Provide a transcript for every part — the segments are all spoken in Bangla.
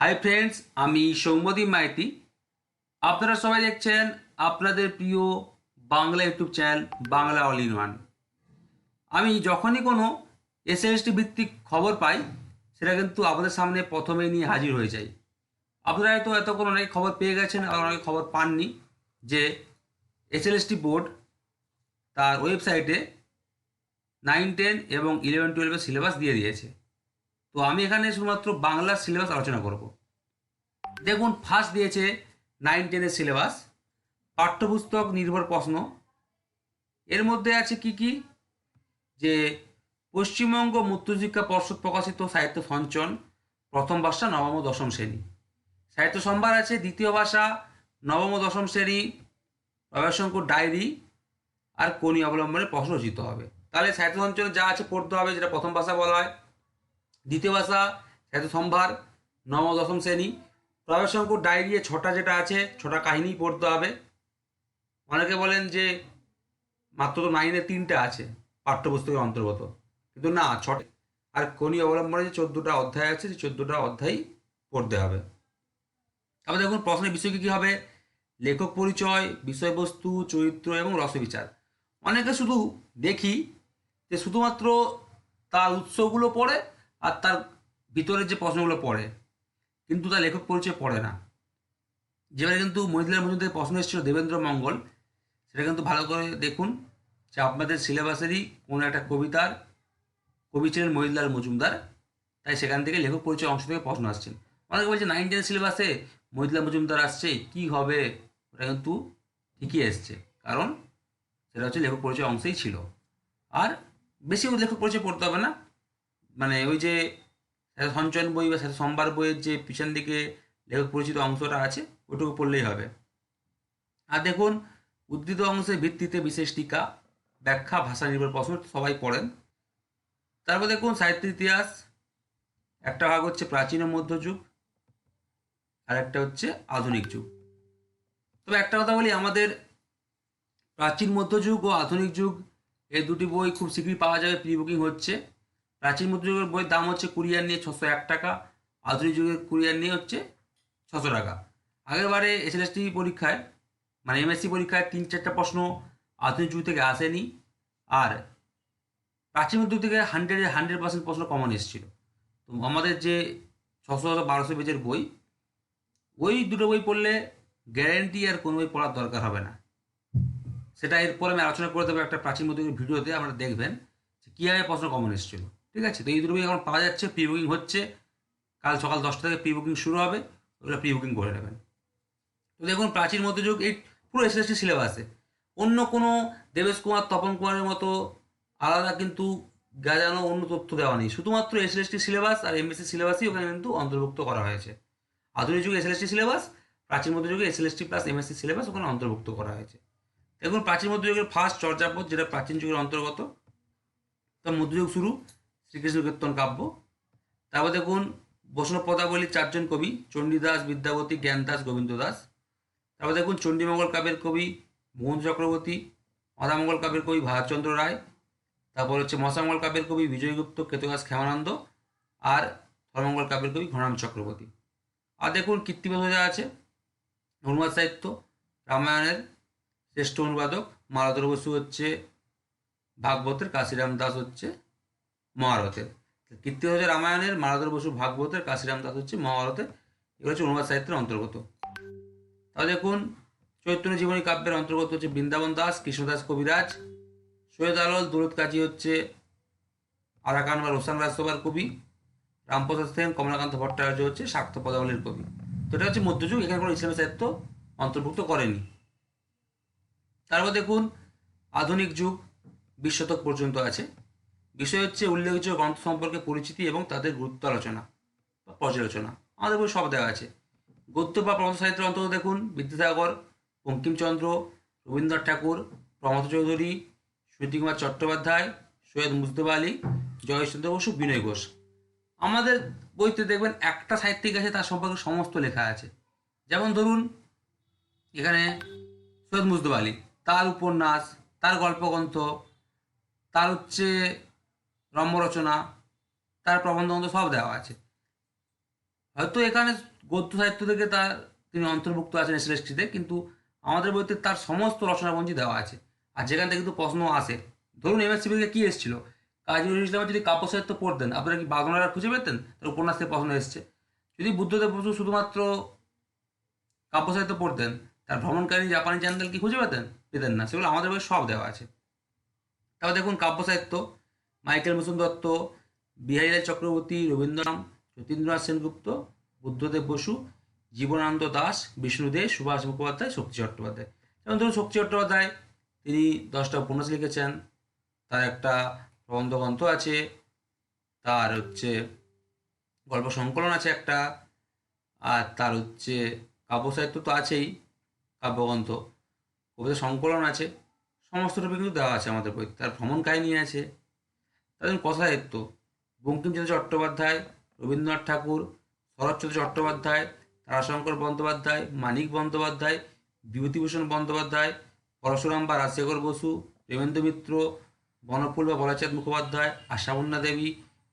হাই ফ্রেন্ডস আমি সৌম্যদীপ মাইতি। আপনারা সবাই দেখছেন আপনাদের প্রিয় Bangla YouTube channel Bangla all in one. আমি যখনই কোনো এসএসটি ভিত্তিক খবর পাই, সেটা কিন্তু আপনাদের সামনে প্রথমে নিয়ে হাজির হয়ে যাই। আপনারা হয়তো এতক্ষণ অনেক খবর পেয়ে গেছেন আর অনেক খবর পাননি যে এসএলএসটি বোর্ড তার ওয়েবসাইটে নাইন টেন এবং ইলেভেন টুয়েলভের সিলেবাস দিয়ে দিয়েছে। তো আমি এখানে শুধুমাত্র বাংলার সিলেবাস আলোচনা করব। দেখুন ফার্স্ট দিয়েছে নাইন টেনের সিলেবাস পাঠ্যপুস্তক নির্ভর প্রশ্ন। এর মধ্যে আছে কি কি? যে পশ্চিমবঙ্গ মধ্যশিক্ষা পর্ষদ প্রকাশিত সাহিত্য সঞ্চন, প্রথম ভাষা, নবম ও দশম শ্রেণি। সাহিত্য সম্ভার আছে দ্বিতীয় ভাষা, নবম ও দশম শ্রেণি, রবিশঙ্কর ডায়েরি আর কোনি অবলম্বনে প্রশ্ন রচিত হবে। তাহলে সাহিত্য সঞ্চনে যা আছে পড়তে হবে, যেটা প্রথম ভাষা বলা হয় দ্বিতীয় ভাষা সাহিত্য সম্ভার, নবম ও দশম শ্রেণি। প্রবেশঙ্কর ডায়েরি ছটা যেটা আছে, ছটা কাহিনী পড়তে হবে। অনেকে বলেন যে মাত্র তো নাইনে তিনটা আছে, পাঠ্যপুস্তকের অন্তর্গত। কিন্তু না, ছটা আর কোনি অবলম্বনে যে চোদ্দোটা অধ্যায় আছে, সেই চোদ্দোটা অধ্যায় পড়তে হবে। তারপর দেখুন, প্রশ্নের বিষয় কী হবে? লেখক পরিচয়, বিষয়বস্তু, চরিত্র এবং রসবিচার। অনেকে শুধু দেখি যে শুধুমাত্র তার উৎসগুলো পড়ে আর তার ভিতরের যে প্রশ্নগুলো পড়ে, কিন্তু তার লেখক পরিচয় পড়ে না। যেবারে কিন্তু মহিলার মজুমদারের প্রশ্ন এসেছিল দেবেন্দ্র মঙ্গল, সেটা কিন্তু ভালো করে দেখুন যে আপনাদের সিলেবাসেরই কোনো একটা কবিতার, কবি ছিলেন মহিলাল মজুমদার, তাই সেখান থেকে লেখক পরিচয় অংশ থেকে প্রশ্ন আসছেন অনেকে বলছে, নাইন, টেন সিলেবাসে মহিলা মজুমদার আসছে, কি হবে? ওটা কিন্তু ঠিকই এসছে, কারণ সেটা হচ্ছে লেখক পরিচয় অংশেই ছিল। আর বেশি লেখক পরিচয় পড়তে হবে না মানে ওই যে সঞ্চয়ন বই বা সোমবার বইয়ের যে পিছন দিকে লেখক পরিচিত অংশটা আছে, ওটুকু পড়লেই হবে। আর দেখুন, উদ্ধৃত অংশের ভিত্তিতে বিশেষ টিকা, ব্যাখ্যা, ভাষা নির্ভর প্রশ্ন সবাই পড়েন। তারপর দেখুন, সাহিত্য ইতিহাস, একটা ভাগ হচ্ছে প্রাচীন ও মধ্যযুগ আর একটা হচ্ছে আধুনিক যুগ। তবে একটা কথা বলি, আমাদের প্রাচীন মধ্যযুগ ও আধুনিক যুগ এই দুটি বই খুব শীঘ্রই পাওয়া যাবে প্রি বুকিং হচ্ছে। প্রাচীন মধ্যযুগের বইয়ের দাম হচ্ছে কুরিয়ার নিয়ে ছশো এক টাকা, আধুনিক যুগের কুরিয়ার নিয়ে হচ্ছে ছশো টাকা। আগের বারে এসএলএসটি পরীক্ষায় মানে এমএসসি পরীক্ষায় তিন চারটা প্রশ্ন আধুনিক যুগ থেকে আসেনি আর প্রাচীন মধ্যযুগ থেকে হান্ড্রেডে হান্ড্রেড পার্সেন্ট প্রশ্ন কমন এসেছিল। তো আমাদের যে ছশো বারোশো পেজের বই, ওই দুটো বই পড়লে গ্যারেন্টি আর কোনো বই পড়ার দরকার হবে না। সেটা এরপরে আমি আলোচনা করে দেবো একটা প্রাচীন মধ্যযুগের ভিডিওতে, আপনারা দেখবেন কীভাবে প্রশ্ন কমন এসেছিল। ঠিক আছে? তো এই দুটো বই এখন পাওয়া যাচ্ছে প্রি বুকিং হচ্ছে। কাল সকাল দশটা থেকে প্রি বুকিং শুরু হবে ওগুলো প্রি বুকিং করে নেবেন। তো দেখুন, প্রাচীন মধ্যযুগ, এই পুরো এসএসটি সিলেবাসে অন্য কোনো দেবেশ কুমার, তপন কুমারের মতো আলাদা কিন্তু গাজানো অন্য তথ্য দেওয়া নেই। শুধুমাত্র এসএলএসটি সিলেবাস আর এমএসসি সিলেবাসই ওখানে কিন্তু অন্তর্ভুক্ত করা হয়েছে। আধুনিক যুগে এসএলএসটি সিলেবাস প্রাচীন মধ্যযুগে এসএলএসটি প্লাস এমএসসি সিলেবাস ওখানে অন্তর্ভুক্ত করা হয়েছে। দেখুন, প্রাচীন মধ্যযুগের ফার্স্ট চর্যাপদ, যেটা প্রাচীন যুগের অন্তর্গত তার মধ্যযুগ শুরু। শ্রীকৃষ্ণ কীর্তন কাব্য। তারপর দেখুন বৈষ্ণব পদাবলীর চারজন কবি, চণ্ডীদাস বিদ্যাপতি জ্ঞানদাস গোবিন্দ দাস তারপর দেখুন, চণ্ডীমঙ্গল কাব্যের কবি, মোহন চক্রবর্তী, মাদামঙ্গল কাব্যের কবি, ভারতচন্দ্র রায়। তারপর হচ্ছে মশামঙ্গল কাব্যের কবি, বিজয়গুপ্ত, কেতুদাস ক্ষেমানন্দ আর ধর্মঙ্গল কাব্যের কবি, ঘনাম চক্রবর্তী। আর দেখুন কীর্তিবাদ যা আছে, অনুবাদ সাহিত্য, রামায়ণের শ্রেষ্ঠ অনুবাদক, মালতর বসু হচ্ছে, ভাগবতের কাশিরাম দাস হচ্ছে মহাভারতের কীর্তিবাদ রামায়ণের মালাধর বসু ভাগবতের, কাশিরাম দাস হচ্ছে মহাভারতের। এগুলো হচ্ছে অনুবাদ সাহিত্যের অন্তর্গত। তাহলে দেখুন, চৈতন্য জীবনী কাব্যের অন্তর্গত হচ্ছে বৃন্দাবন দাস কৃষ্ণদাস কবিরাজ। সৈয়দ আলল দৌলত কাজী হচ্ছে আরাকান বা রোসান রাজসভার কবি। রামপ্রসাদ সেন, কমলাকান্ত ভট্টাচার্য হচ্ছে শাক্ত পদাবলীর কবি। তো এটা হচ্ছে মধ্যযুগ, এখানে কোনো ইসলামী সাহিত্য অন্তর্ভুক্ত করেনি। তারপর দেখুন, আধুনিক যুগ, বিশ শতক পর্যন্ত আছে। বিষয় হচ্ছে উল্লেখযোগ্য গ্রন্থ সম্পর্কে পরিচিতি এবং তাদের গুরুত্ব আলোচনা বা পর্যালোচনা। আমাদের বই সব দেওয়া আছে। গদ্য বা প্রবন্ধ সাহিত্যের অন্তর্গত দেখুন। বিদ্যাসাগর, বঙ্কিমচন্দ্র, রবীন্দ্রনাথ ঠাকুর, প্রমথ চৌধুরী, সুনীতিকুমার চট্টোপাধ্যায়, সৈয়দ মুজতবা আলী জয়চন্দ্র বসু, বিনয় ঘোষ। আমাদের বইতে দেখবেন একটা সাহিত্যিক আছে, তার সম্পর্কে সমস্ত লেখা আছে। যেমন ধরুন, এখানে সৈয়দ মুজতবা আলী। তার উপন্যাস, তার গল্পগ্রন্থ, তার হচ্ছে রম্য রচনা, তার প্রবন্ধ সব দেওয়া আছে। হয়তো এখানে গদ্য সাহিত্য থেকে তার তিনি অন্তর্ভুক্ত আছেন এসএলএসটিতে কিন্তু আমাদের বইতে তার সমস্ত রচনাপঞ্জি দেওয়া আছে। আর যেখান থেকে কিন্তু প্রশ্ন আসে, ধরুন এমএসসি থেকে কী এসেছিল? কাজী নজরুল যদি কাব্য সাহিত্য পড়তেন, আপনারা কি বাগনারা খুঁজে পেতেন? তার উপন্যাস থেকে প্রশ্ন এসছে। যদি বুদ্ধদেব বসু শুধুমাত্র কাব্য সাহিত্য পড়তেন, তার ভ্রমণকারী জাপানি চ্যানেল কি খুঁজে পেতেন? পেতেন না, সেগুলো আমাদের বই সব দেওয়া আছে। তারপর দেখুন কাব্য সাহিত্য। মাইকেল মুসুন দত্ত বিহারীলাল চক্রবর্তী, রবীন্দ্রনাথ যতীন্দ্রনাথ সেনগুপ্ত, বুদ্ধদেব বসু, জীবনানন্দ দাস বিষ্ণুদেব সুভাষ মুখোপাধ্যায়, শক্তি চট্টোপাধ্যায়। যেমন ধরুন শক্তি চট্টোপাধ্যায়, তিনি দশটা উপন্যাস লিখেছেন, তার একটা প্রবন্ধ গ্রন্থ আছে, তার হচ্ছে গল্প সংকলন আছে একটা, আর তার হচ্ছে কাব্য সাহিত্য তো আছেই কাব্যগ্রন্থ কবিতা সংকলন আছে সমস্ত টপিক কিন্তু দেওয়া আছে আমাদের বই তার ভ্রমণ কাহিনী আছে তাদের কথা সাহিত্য বঙ্কিমচন্দ্র চট্টোপাধ্যায়, রবীন্দ্রনাথ ঠাকুর, শরৎচন্দ্র চট্টোপাধ্যায়, তারাশঙ্কর বন্দ্যোপাধ্যায়, মানিক বন্দ্যোপাধ্যায়, বিভূতিভূষণ বন্দ্যোপাধ্যায়, পরশুরাম বা রাজশেখর বসু, প্রেমেন্দ্র মিত্র, বনফুল বা বলাচাঁদ মুখোপাধ্যায় আশাবন্যা দেবী,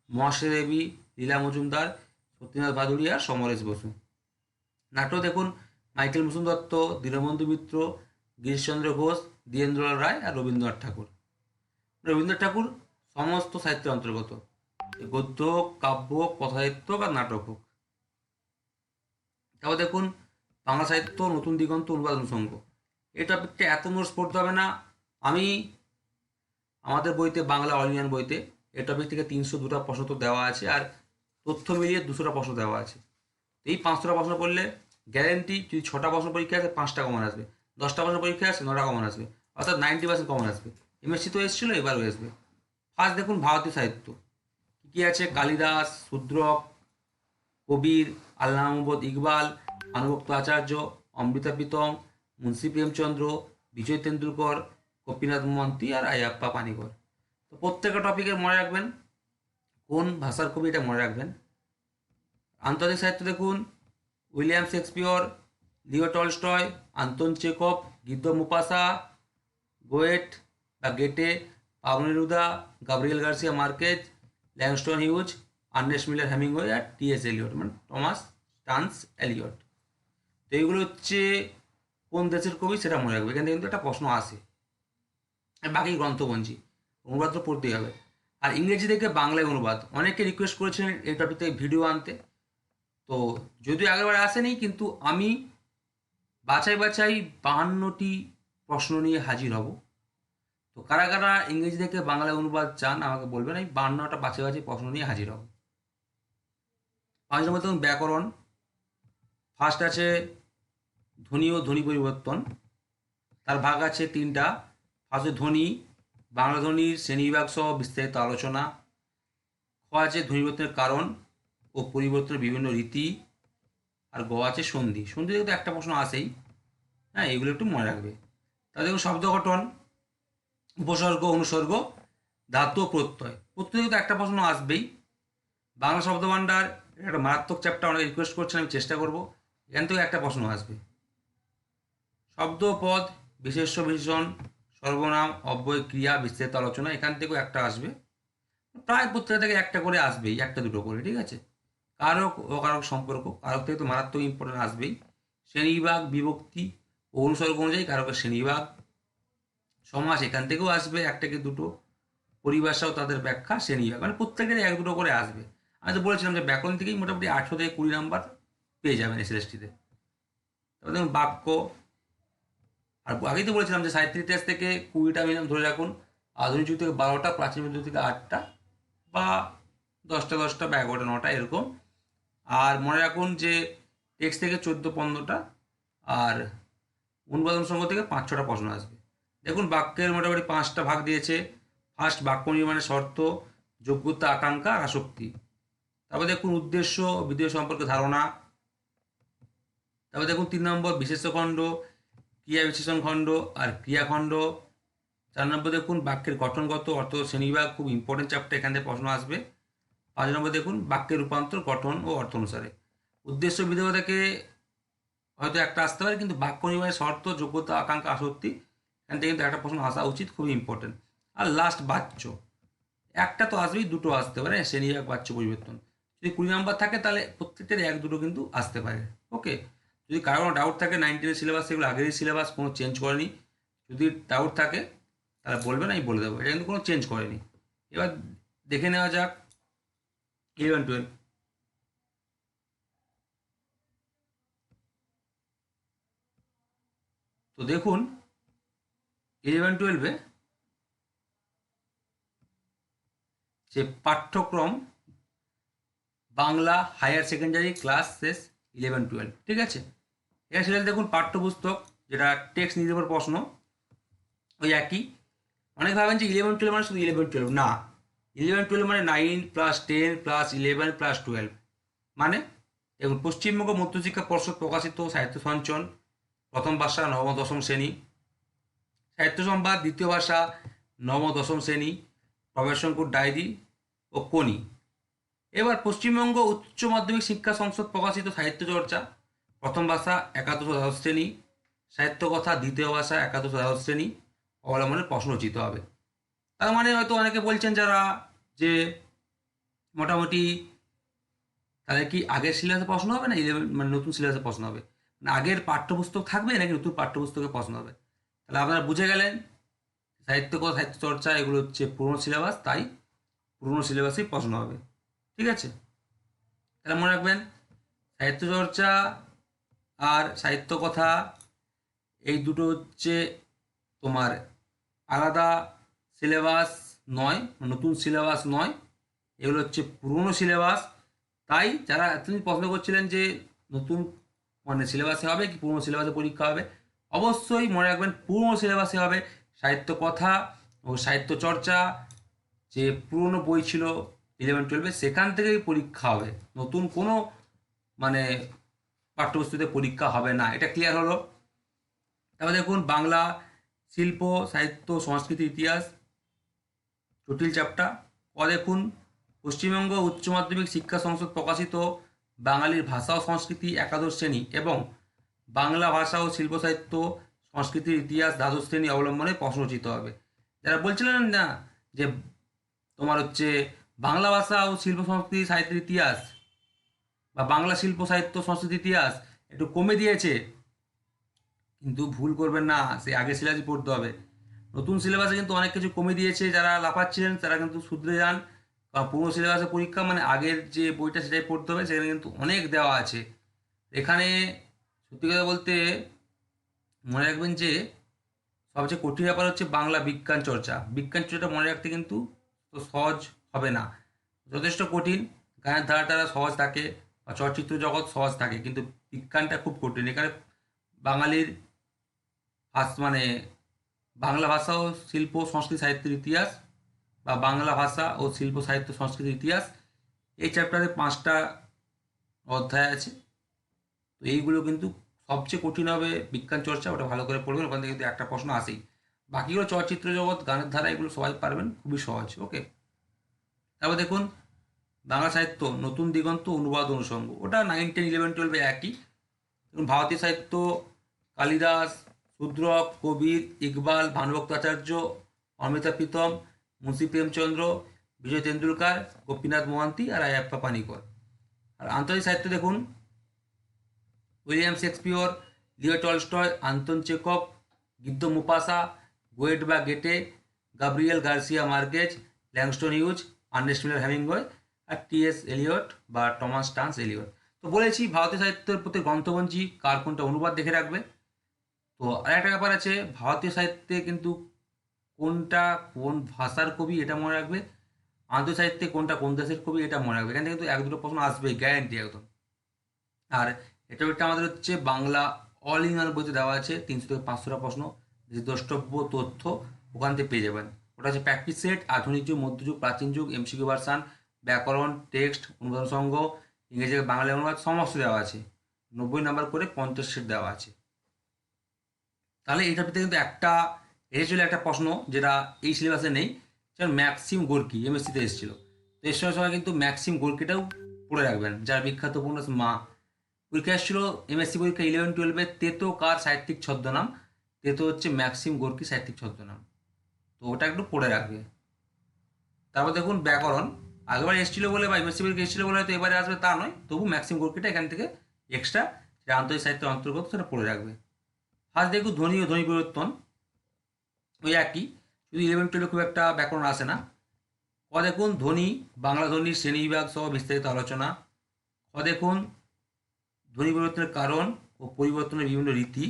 মহাশ্রী দেবী, লীলা মজুমদার, সত্যনাথ ভাদুরিয়া সমরেশ বসু। নাটক দেখুন মাইকেল মুসুন দত্ত, দীনবন্ধু মিত্র, গিরিশচন্দ্র ঘোষ দ্বিজেন্দ্রলাল রায় আর রবীন্দ্রনাথ ঠাকুর। রবীন্দ্রনাথ ঠাকুর সমস্ত সাহিত্যের অন্তর্গত। গদ্য কাব্য হোক, কথা সাহিত্য বা নাটক হোক। তারপর দেখুন বাংলা সাহিত্য নতুন দিগন্ত অনুবাদ অনুষঙ্গ এই টপিকটা এত নোটস পড়তে হবে না। আমি আমাদের বইতে বাংলা অল ইন্ডিয়ান বইতে এই টপিক থেকে তিনশো দুটা প্রশ্ন তো দেওয়া আছে আর তথ্য মিলিয়ে দুশোটা প্রশ্ন দেওয়া আছে। এই পাঁচশোটা প্রশ্ন করলে গ্যারেন্টি যদি ছটা প্রশ্ন পরীক্ষা আসে পাঁচটা কমন আসবে। দশটা প্রশ্ন পরীক্ষা আসে নটা কমন আসবে। অর্থাৎ নাইনটি পার্সেন্ট কমন আসবে। এমএসসি তো এসেছিল এবারও আসবে। ফার্স্ট দেখুন ভারতীয় সাহিত্য। কী আছে? কালিদাস, শূদ্রক, কবির আল্লাহ মোহাম্মদ ইকবাল, আনুভক্ত আচার্য, অমৃতা প্রীতম, মুন্সী প্রেমচন্দ্র, বিজয় তেন্ডুলকর গোপীনাথ মন্ত্রী আর আয়াপ্পা পানিকর। তো প্রত্যেকটা টপিকে মনে রাখবেন। কোন ভাষার কবি এটা মনে রাখবেন? আন্তর্জাতিক সাহিত্য দেখুন। William Shakespeare, Leo Tolstoy, Anton Chekhov Guy de Maupassant Goethe বা Goethe Pablo Neruda Gabriel Garcia Marquez, Langston Hughes Ernest Miller Hemingway আর টিএস এলিয়ট মানে টমাস টান্স এলিয়ট। তো এইগুলো হচ্ছে কোন দেশের কবি সেটা মনে রাখবে। এখান কিন্তু একটা প্রশ্ন আসে। আর বাকি গ্রন্থপঞ্জি, অনুবাদ তো পড়তেই হবে। আর ইংরেজি থেকে বাংলায় অনুবাদ। অনেকে রিকোয়েস্ট করেছিলেন এই টপিক থেকে ভিডিও আনতে। তো যদিও আগেরবার আসেনি, কিন্তু আমি বাছাই বাছাই বাহান্নটি প্রশ্ন নিয়ে হাজির হব। তো কারা কারা ইংরেজি থেকে বাংলায় অনুবাদ চান, আমাকে বলবেন। আমি বাহান্নটা বাছাই বাছাই প্রশ্ন নিয়ে হাজির হব। পাঁচ নম্বর দেখুন, ব্যাকরণ। ফার্স্ট আছে ধ্বনি ও ধ্বনি পরিবর্তন। তার ভাগ আছে তিনটা। ফার্স্ট ধ্বনি, বাংলা ধ্বনির শ্রেণীবিভাগ সহ বিস্তারিত আলোচনা। খ আছে ধ্বনি পরিবর্তনের কারণ ও পরিবর্তনের বিভিন্ন রীতি। আর গ আছে সন্ধি। সন্ধি থেকে তো একটা প্রশ্ন আসেই। হ্যাঁ এগুলো একটু মনে রাখবে। দেখুন, শব্দ গঠন। উপসর্গ, অনুসর্গ, ধাতু প্রত্যয়। প্রত্যয় তো একটা প্রশ্ন আসবেই। বাংলা শব্দ ভাণ্ডার একটা মারাত্মক চ্যাপ্টার অনেক রিকোয়েস্ট করছেন, আমি চেষ্টা করব। এখান থেকে একটা প্রশ্ন আসবে। শব্দ, পদ, বিশেষ্য, বিশেষণ, সর্বনাম, অব্যয়, ক্রিয়া, বিস্তারিত আলোচনা, এখান থেকেও একটা আসবে। প্রায় প্রত্যেকটা থেকে একটা করে আসবেই, একটা দুটো করে, ঠিক আছে? কারক অকারক সম্পর্ক, কারক থেকে তো মারাত্মক ইম্পর্টেন্ট আসবেই। শ্রেণীবিভাগ, বিভক্তি অনুসর্গ অনুযায়ী কারকের শ্রেণীবিভাগ সমাস এখান থেকেও আসবে একটা কি দুটো পরিভাষা ও তাদের ব্যাখ্যা শ্রেণীবিভাগ মানে প্রত্যেকের এক দুটো করে আসবে। আমি তো বলেছিলাম যে ব্যাকরণ থেকেই মোটামুটি আঠেরো থেকে কুড়ি নাম্বার পেয়ে যাবেন এসএলএসটিতে তারপর দেখুন বাক্য। আর আগেই তো বলেছিলাম যে সাহিত্য ইতিহাস থেকে কুড়িটা মিনিমাম ধরে রাখুন। আধুনিক যুগ থেকে বারোটা, প্রাচীন যুগ থেকে আটটা বা দশটা দশটা বা এগারোটা, নটা এরকম। আর মনে রাখুন যে টেক্সট থেকে চোদ্দ, পনেরোটা আর অনুবাদন সংঘ থেকে পাঁচ, ছটা প্রশ্ন আসবে। দেখুন, বাক্যের মোটামুটি পাঁচটা ভাগ দিয়েছে। ফার্স্ট বাক্য নির্মাণের শর্ত, যোগ্যতা, আকাঙ্ক্ষা আর আসক্তি। তারপর দেখুন, উদ্দেশ্য বিদেশ সম্পর্কে ধারণা। তারপর দেখুন, তিন নম্বর বিশেষ খণ্ড ক্রিয়া বিশেষণ খণ্ড আর ক্রিয়াখণ্ড। চার নম্বর, দেখুন, বাক্যের গঠনগত অর্থ শ্রেণীবিভাগ, খুব ইম্পর্টেন্ট চ্যাপ্টার এখান থেকে প্রশ্ন আসবে। পাঁচ নম্বর, দেখুন, বাক্যের রূপান্তর, গঠন ও অর্থ অনুসারে। উদ্দেশ্য বিধেয় থেকে হয়তো একটা আসতে পারে, কিন্তু বাক্য নির্মাণের শর্ত, যোগ্যতা, আকাঙ্ক্ষা, আসক্তি এখান থেকে কিন্তু একটা প্রশ্ন আসা উচিত, খুবই ইম্পর্টেন্ট আর লাস্ট বাচ্য। একটা তো আসবেই, দুটো আসতে পারে শ্রেণীবিভাগ বাচ্য পরিবর্তন। যদি কুড়ি নাম্বার থাকে, তাহলে প্রত্যেকটার এক, দুটো কিন্তু আসতে পারে। ওকে যদি কারও কোনো ডাউট থাকে নাইনটিনের সিলেবাস সেগুলো আগেরই সিলেবাস কোনো চেঞ্জ করেনি। যদি ডাউট থাকে, তাহলে বলবেন আমি বলে দেবো। এটা কিন্তু কোনো চেঞ্জ করেনি। এবার দেখে নেওয়া যাক ইলেভেন টুয়েলভ তো দেখুন ইলেভেন টুয়েলভে যে পাঠ্যক্রম বাংলা হায়ার সেকেন্ডারি ক্লাস শেষ ইলেভেন টুয়েলভ ঠিক আছে? এখানে সেটা দেখুন পাঠ্যপুস্তক, যেটা টেক্সট নির্ভর প্রশ্ন, ওই একই। অনেক ভাবেন যে ইলেভেন টুয়েলভ মানে শুধু ইলেভেন টুয়েলভ না। ইলেভেন টুয়েলভ মানে nine plus ten plus eleven plus twelve মানে দেখুন, পশ্চিমবঙ্গ মধ্যশিক্ষা পর্ষদ প্রকাশিত সাহিত্য সঞ্চন প্রথম ভাষা নবম, দশম শ্রেণি। সাহিত্য সংবাদ দ্বিতীয় ভাষা, নবম, দশম শ্রেণি প্রবেশঙ্কুর ডায়েরি ও কোনি এবার পশ্চিমবঙ্গ উচ্চ মাধ্যমিক শিক্ষা সংসদ প্রকাশিত সাহিত্য চর্চা, প্রথম ভাষা, একাদশ দ্বাদশ শ্রেণি সাহিত্য কথা দ্বিতীয় ভাষা, একাদশ দ্বাদশ শ্রেণি, অবলম্বনে প্রশ্ন রচিত হবে। তার মানে হয়তো অনেকে বলছেন যারা যে মোটামুটি তাহলে কি আগের সিলেবাসে প্রশ্ন হবে না, ইলেভেন মানে নতুন সিলেবাসে প্রশ্ন হবে? মানে আগের পাঠ্যপুস্তক থাকবে নাকি নতুন পাঠ্যপুস্তকে প্রশ্ন হবে? তাহলে আপনারা বুঝে গেলেন সাহিত্য সাহিত্য চর্চা এগুলো হচ্ছে পুরনো সিলেবাস, তাই পুরনো সিলেবাসেই প্রশ্ন হবে। ঠিক আছে? তাহলে মনে রাখবেন সাহিত্য চর্চা আর সাহিত্য কথা এই দুটো হচ্ছে তোমার আলাদা সিলেবাস নয়, নতুন সিলেবাস নয়, এগুলো হচ্ছে পুরনো সিলেবাস। তাই যারা এতদিন প্রশ্ন করছিলেন যে নতুন মানে সিলেবাসে হবে কি পুরনো সিলেবাসে পরীক্ষা হবে অবশ্যই মনে রাখবেন, পুরনো সিলেবাসে হবে সাহিত্য কথা ও সাহিত্য চর্চা, যে পুরনো বই ছিল ইলেভেন টুয়েলভে সেখান থেকেই পরীক্ষা হবে। নতুন কোনো মানে পাঠ্যপুস্তকে পরীক্ষা হবে না। এটা ক্লিয়ার হলো। তারপর দেখুন, বাংলা শিল্প, সাহিত্য, সংস্কৃতি, ইতিহাস, জটিল চ্যাপ্টার ক দেখুন, পশ্চিমবঙ্গ উচ্চ মাধ্যমিক শিক্ষা সংসদ প্রকাশিত, বাঙালির ভাষা ও সংস্কৃতি একাদশ শ্রেণি এবং বাংলা ভাষা ও শিল্প সাহিত্য, সংস্কৃতির ইতিহাস, দ্বাদশ শ্রেণি অবলম্বনে প্রশ্ন রচিত হবে। যারা বলছিলেন না যে তোমার হচ্ছে বাংলা ভাষা ও শিল্প সংস্কৃতি সাহিত্যের ইতিহাস বা বাংলা শিল্প সাহিত্য সংস্কৃতি ইতিহাস একটু কমে দিয়েছে, কিন্তু ভুল করবেন না, সে আগে সিলেবাসই পড়তে হবে। নতুন সিলেবাসে কিন্তু অনেক কিছু কমে দিয়েছে, যারা লাফাচ্ছিলেন, তারা কিন্তু শুধরে যান। কারণ পুরো সিলেবাসে পরীক্ষা মানে আগের যে বইটা সেটাই পড়তে হবে, সেখানে কিন্তু অনেক দেওয়া আছে। এখানে সত্যি কথা বলতে মনে রাখবেন যে সবচেয়ে কঠিন ব্যাপার হচ্ছে বাংলা বিজ্ঞান চর্চা। বিজ্ঞান চর্চাটা মনে রাখতে কিন্তু তো সহজ হবে না। যথেষ্ট কঠিন, গানের ধারাটা সহজ থাকে বা চলচ্চিত্র জগৎ সহজ থাকে, কিন্তু বিজ্ঞানটা খুব কঠিন। এখানে বাঙালির মানে বাংলা ভাষা ও শিল্প, সংস্কৃতি, সাহিত্যের ইতিহাস বা বাংলা ভাষা ও শিল্প, সাহিত্য, সংস্কৃতির ইতিহাস এই চ্যাপ্টারে পাঁচটা অধ্যায় আছে। তো এইগুলো কিন্তু সবচেয়ে কঠিন হবে বিজ্ঞান চর্চা, ওটা ভালো করে পড়বেন, ওখান থেকে কিন্তু একটা প্রশ্ন আসেই। বাকিগুলো চলচ্চিত্র জগৎ, গানের ধারা, এগুলো সবাই পারবেন, খুবই সহজ ওকে তারপর দেখুন, বাংলা সাহিত্য, নতুন দিগন্ত, অনুবাদ, অনুষঙ্গ, ওটা নাইন টেন ইলেভেন টুয়েলভে একই। ভারতীয় সাহিত্য, কালিদাস শূদ্রক কবির, ইকবাল, ভানুভক্ত আচার্য, অমিতা প্রীতম, মুন্সী প্রেমচন্দ্র, বিজয় তেন্ডুলকার, গোপীনাথ মোহান্তি আর আয়াপ্পা পানিকর। আর আন্তর্জাতিক সাহিত্য দেখুন William Shakespeare, Leo Tolstoy, Anton Chekhov Guy de Maupassant Goethe বা Goethe, Gabriel Garcia Marquez Langston Hughes Ernest Miller Hemingway আর টিএস এলিয়ট বা টমাস টান্স এলিয়ট। তো বলেছি, ভারতীয় সাহিত্যের প্রতি গ্রন্থপঞ্জি কার কোনটা অনুবাদ দেখে রাখবে? তো আর একটা ব্যাপার আছে, ভারতীয় সাহিত্যে কিন্তু কোনটা কোন ভাষার কবি এটা মনে রাখবে? আন্তর্জাতিক সাহিত্যে কোনটা কোন দেশের কবি এটা মনে রাখবে? এখান থেকে কিন্তু এক দুটো প্রশ্ন আসবে গ্যারান্টি একদম। আর এটা একটা আমাদের হচ্ছে বাংলা অল ওয়ান বইতে দেওয়া আছে, তিনশো থেকে পাঁচশোটা প্রশ্ন। যে দ্রষ্টব্য তথ্য ওখান থেকে পেয়ে যাবেন। ওটা হচ্ছে প্র্যাকটিস সেট আধুনিক যুগ মধ্যযুগ প্রাচীন যুগ এমসিকিউ ভার্সান ব্যাকরণ টেক্সট অনুবাদ সঙ্গ ইংরেজি, বাংলা অনুবাদ, সমস্ত দেওয়া আছে। নব্বই নাম্বার করে পঞ্চাশ সেট দেওয়া আছে। তাহলে এটার ভিতরে কিন্তু একটা এসেছিল একটা প্রশ্ন যেটা এই সিলেবাসে নেই যেমন ম্যাক্সিম গোর্কি এমএসসিতে এসেছিল। তো এর সঙ্গে কিন্তু ম্যাক্সিম গোর্কিটাও পড়ে রাখবেন, যার বিখ্যাত উপন্যাস মা। পরীক্ষা এসেছিল এমএসসি পরীক্ষা ইলেভেন টুয়েলভে তেতো কার সাহিত্যিক ছদ্মনাম? তেতো হচ্ছে ম্যাক্সিম গোর্কি সাহিত্যিক ছদ্মনাম। তো ওটা একটু পড়ে রাখবে। তারপর দেখুন ব্যাকরণ। আগেবার এসেছিল বলে বা ইউনিভার্সিটি এসেছিল বলে হয়তো এবারে আসবে তা নয়, তবু ম্যাক্সিম গোলকিটা এখান থেকে এক্সট্রা যে আন্তর্জাতিক সাহিত্যের অন্তর্গত সেটা পড়ে রাখবে। ফার্স্ট দেখুন ধ্বনি ও ধ্বনি পরিবর্তন। ওই একই, শুধু ইলেভেন টুয়েলভে খুব একটা ব্যাকরণ আসে না। ক দেখুন ধ্বনি, বাংলা ধ্বনির শ্রেণীবিভাগ সহ বিস্তারিত আলোচনা। খ দেখুন ধ্বনি পরিবর্তনের কারণ ও পরিবর্তনের বিভিন্ন রীতি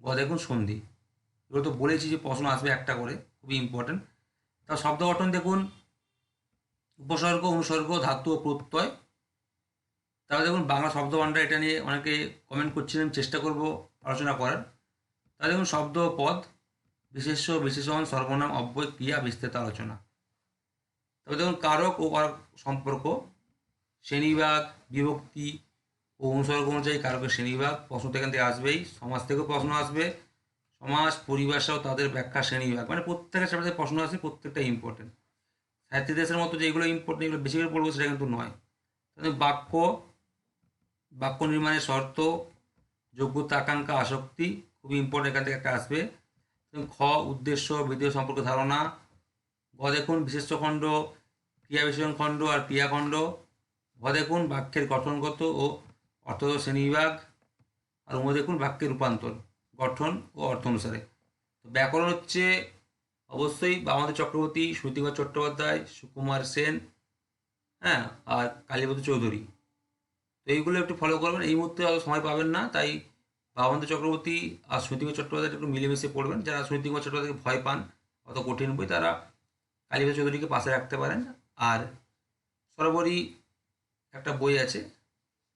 গ দেখুন সন্ধি। এগুলো তো বলেছি যে প্রশ্ন আসবে একটা করে, খুবই ইম্পর্টেন্ট তার শব্দ গঠন দেখুন, উপসর্গ, অনুসর্গ, ধাতু ও প্রত্যয়। তারপরে দেখুন, বাংলা শব্দ এটা নিয়ে অনেকে কমেন্ট করছিলেন, চেষ্টা করব আলোচনা করার। তাহলে দেখুন, শব্দ পদ, বিশেষ্য, বিশেষণ, সর্বনাম, অব্যয়, ক্রিয়া, বিস্তৃত আলোচনা। তবে দেখুন, কারক ও কারক সম্পর্ক শ্রেণীবাগ বিভক্তি ও অনুসর্গ অনুযায়ী কারকের শ্রেণীবিভাগ প্রশ্ন তো এখান থেকে আসবেই, সমাজ থেকেও প্রশ্ন আসবে, সমাজ পরিভাষা ও তাদের ব্যাখ্যা শ্রেণীবিভাগ। মানে প্রত্যেকের সাথে প্রশ্ন আসে প্রত্যেকটা ইম্পর্টেন্ট সাহিত্য দেশের মতো যেগুলো ইম্পর্টেন্ট এগুলো বেশি করে পড়ব সেটা কিন্তু নয়। বাক্য বাক্য নির্মাণের শর্ত, যোগ্যতা, আকাঙ্ক্ষা, আসক্তি খুবই ইম্পর্টেন্ট এখান থেকে একটা আসবে। খ, উদ্দেশ্য, বিধেয় সম্পর্কে ধারণা গ দেখুন, বিশেষ্য খণ্ড, ক্রিয়া বিশেষণ খণ্ড আর ক্রিয়াখণ্ড ঘ দেখুন, বাক্যের গঠনগত ও অর্থগত শ্রেণীবিভাগ আর উম দেখুন বাক্যের রূপান্তর, গঠন ও অর্থ অনুসারে। তো ব্যাকরণ হচ্ছে, অবশ্যই বামাদের চক্রবর্তী সুতিকর চট্টোপাধ্যায়, সুকুমার সেন হ্যাঁ আর কালীপদ চৌধুরী। তো এইগুলো একটু ফলো করবেন। এই মুহূর্তে সময় পাবেন না, তাই বাবন্ত চক্রবর্তী আর সুনীতিকুমার চট্টোপাধ্যায় একটু মিলেমিশে পড়বেন। যারা সুনীতিকুমার চট্টোপাধ্যায়কে ভয় পান, অত কঠিন বই তারা কালীপদ চৌধুরীকে পাশে রাখতে পারেন। আর সর্বোপরি একটা বই আছে,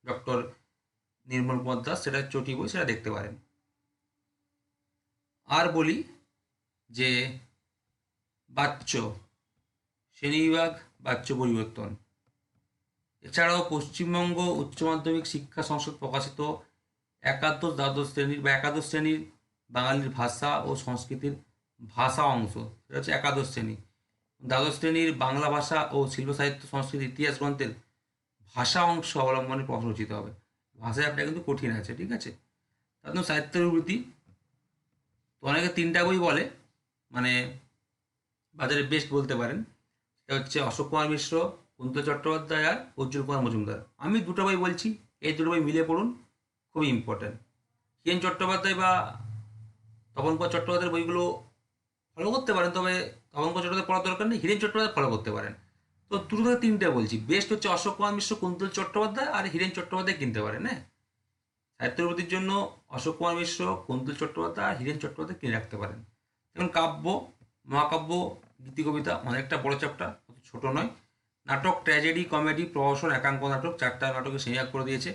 ডক্টর নির্মল দাস সেটা চটি বই, সেটা দেখতে পারেন। আর বলি যে বাচ্য শ্রেণীবিভাগ বাচ্য পরিবর্তন। এছাড়াও পশ্চিমবঙ্গ উচ্চ মাধ্যমিক শিক্ষা সংসদ প্রকাশিত একাদশ দ্বাদশ শ্রেণির বা একাদশ শ্রেণির বাঙালির ভাষা ও সংস্কৃতির ভাষা অংশ, সেটা হচ্ছে একাদশ শ্রেণি। দ্বাদশ শ্রেণির বাংলা ভাষা ও শিল্প সাহিত্য, সংস্কৃতি, ইতিহাস, গ্রন্থের ভাষা অংশ অবলম্বনে প্রশ্ন রচিত হবে। ভাষায় আপনার কিন্তু কঠিন আছে, ঠিক আছে? জন্য সাহিত্যের প্রবৃত্তি তো অনেকে তিনটা বই বলে মানে বাজারে বেস্ট বলতে পারেন। এটা হচ্ছে অশোক কুমার মিশ্র কুন্তল চট্টোপাধ্যায় আর উজ্জ্বল কুমার মজুমদার। আমি দুটো বই বলছি, এই দুটো বই মিলে পড়ুন, খুবই ইম্পর্ট্যান্ট হিরেন চট্টোপাধ্যায় বা তপন কুমার চট্টোপাধ্যায়ের বইগুলো ফলো করতে পারেন, তবে তপন কুমার চট্টোপাধ্যায় পড়ার দরকার নেই, হিরেন চট্টোপাধ্যায় ফলো করতে পারেন। তো তিনটা তিনটে বলছি। বেস্ট হচ্ছে অশোক কুমার মিশ্র, কুন্তল চট্টোপাধ্যায় আর হীরেন চট্টোপাধ্যায় কিনতে পারেন হ্যাঁ সাহিত্যপতির জন্য অশোক কুমার মিশ্র, কুন্তল চট্টোপাধ্যায় আর হীরেন চট্টোপাধ্যায় কিনে রাখতে পারেন। যেমন কাব্য, মহাকাব্য, গীতি কবিতা অনেকটা বড় চ্যাপ্টার ছোট নয়। নাটক, ট্র্যাজেডি, কমেডি, প্রহসন, একাঙ্ক নাটক, চারটা নাটকে সিনিয়ার করে দিয়েছে।